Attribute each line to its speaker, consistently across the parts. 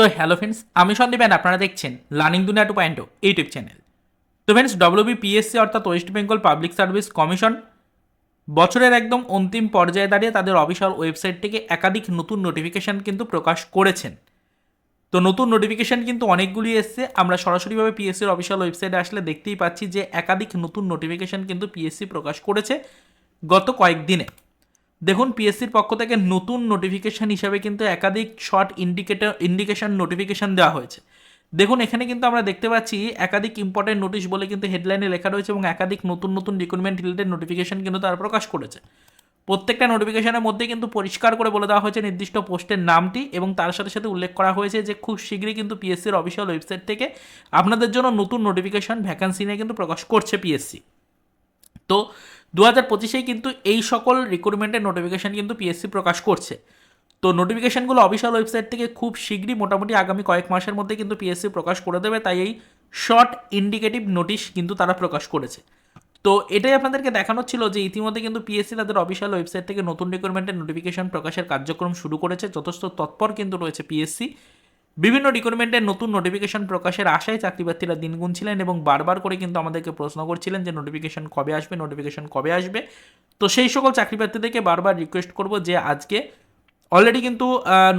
Speaker 1: তো hello friends আমি Sandeep and আপনারা দেখছেন learning Duniya two point YouTube channel তো ফ্রেন্ডস ডব্লিউবি পিএসসি অর্থাৎ West Bengal public service commission বছরের একদম অন্তিম পর্যায়ে দাঁড়িয়ে তাদের অফিসিয়াল ওয়েবসাইট থেকে একাধিক নতুন নোটিফিকেশান কিন্তু প্রকাশ করেছেন। তো নতুন নোটিফিকেশান কিন্তু অনেকগুলি এসছে। আমরা সরাসরিভাবে পিএসসির অফিসিয়াল ওয়েবসাইটে আসলে দেখতেই পাচ্ছি যে একাধিক নতুন নোটিফিকেশান কিন্তু পিএসসি প্রকাশ করেছে গত কয়েকদিনে। দেখুন পিএসসির পক্ষ থেকে নতুন নোটিফিকেশান হিসাবে কিন্তু একাধিক শর্ট ইন্ডিকেটর ইন্ডিকেশন নোটিফিকেশান দেওয়া হয়েছে। দেখুন, এখানে কিন্তু আমরা দেখতে পাচ্ছি একাধিক ইম্পর্টেন্ট নোটিশ বলে কিন্তু হেডলাইনে লেখা রয়েছে এবং একাধিক নতুন নতুন রিক্রুটমেন্ট রিলেটেড নোটিফিকেশান কিন্তু তারা প্রকাশ করেছে। প্রত্যেকটা নোটিফিকেশনের মধ্যে কিন্তু পরিষ্কার করে বলে দেওয়া হয়েছে নির্দিষ্ট পোস্টের নামটি এবং তার সাথে সাথে উল্লেখ করা হয়েছে যে খুব শীঘ্রই কিন্তু পিএসসির অফিসিয়াল ওয়েবসাইট থেকে আপনাদের জন্য নতুন নোটিফিকেশন ভ্যাকান্সি নিয়ে কিন্তু প্রকাশ করছে পিএসসি তো দু হাজার পঁচিশেই কিন্তু এই সকল রিক্রুটমেন্টের নোটিফিকেশান কিন্তু পিএসসি প্রকাশ করছে। তো নোটিফিকেশানগুলো অফিসিয়াল ওয়েবসাইট থেকে খুব শীঘ্রই মোটামুটি আগামী কয়েক মাসের মধ্যে কিন্তু পিএসসি প্রকাশ করে দেবে, তাই এই শর্ট ইন্ডিকেটিভ নোটিশ কিন্তু তারা প্রকাশ করেছে। তো এটাই আপনাদেরকে দেখানো ছিল যে ইতিমধ্যে কিন্তু পিএসসি তাদের অফিসিয়াল ওয়েবসাইট থেকে নতুন রিক্রুটমেন্টের নোটিফিকেশন প্রকাশের কার্যক্রম শুরু করেছে, যথেষ্ট তৎপর কিন্তু রয়েছে পিএসসি বিভিন্ন রিক্রুটমেন্টের নতুন নোটিফিকেশন প্রকাশের আশায় চাকরি প্রার্থীরা দিন গুনছিলেন এবং বারবার করে কিন্তু আমাদেরকে প্রশ্ন করছিলেন যে নোটিফিকেশন কবে আসবে নোটিফিকেশন কবে আসবে। তো সেই সকল চাকরি প্রার্থীদেরকে বারবার রিকোয়েস্ট করব যে আজকে অলরেডি কিন্তু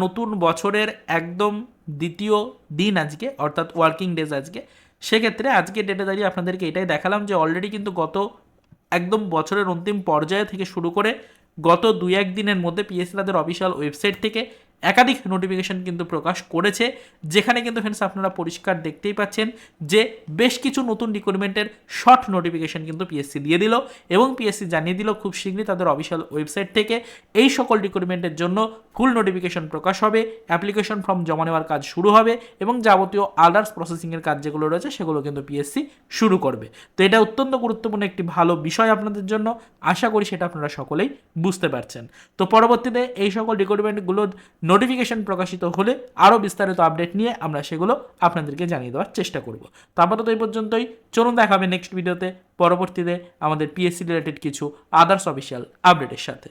Speaker 1: নতুন বছরের একদম দ্বিতীয় দিন আজকে, অর্থাৎ ওয়ার্কিং ডেজ আজকে। সেক্ষেত্রে আজকে ডেটে দাঁড়িয়ে আপনাদেরকে এটাই দেখালাম যে অলরেডি কিন্তু গত একদম বছরের অন্তিম পর্যায়ে থেকে শুরু করে গত দুই এক দিনের মধ্যে পিএসসি তাদের অফিসিয়াল ওয়েবসাইট থেকে একাধিক নোটিফিকেশন কিন্তু প্রকাশ করেছে, যেখানে কিন্তু ফ্রেন্ডস আপনারা পরিষ্কার দেখতেই পাচ্ছেন যে বেশ কিছু নতুন রিক্রুটমেন্টের শর্ট নোটিফিকেশন কিন্তু পিএসসি দিয়ে দিল এবং পিএসসি জানিয়ে দিল খুব শীঘ্রই তাদের অফিসিয়াল ওয়েবসাইট থেকে। এই সকল রিক্রুটমেন্টের জন্য ফুল নোটিফিকেশন প্রকাশ হবে অ্যাপ্লিকেশন ফর্ম জমা নেওয়ার কাজ শুরু হবে এবং যাবতীয় আদার্স প্রসেসিংয়ের কাজ যেগুলো রয়েছে সেগুলো কিন্তু পিএসসি শুরু করবে। তো এটা অত্যন্ত গুরুত্বপূর্ণ একটি ভালো বিষয় আপনাদের জন্য, আশা করি সেটা আপনারা সকলেই বুঝতে পারছেন। তো পরবর্তীতে এই সকল রিক্রুটমেন্টগুলো নোটিফিকেশন প্রকাশিত হলে আরও বিস্তারিত আপডেট নিয়ে আমরা সেগুলো আপনাদেরকে জানিয়ে দেওয়ার চেষ্টা করব। তো আপাতত এই পর্যন্তই। চলুন দেখাবে নেক্সট ভিডিওতে পরবর্তীতে আমাদের পিএসসি রিলেটেড কিছু আদার্স অফিসিয়াল আপডেটের সাথে।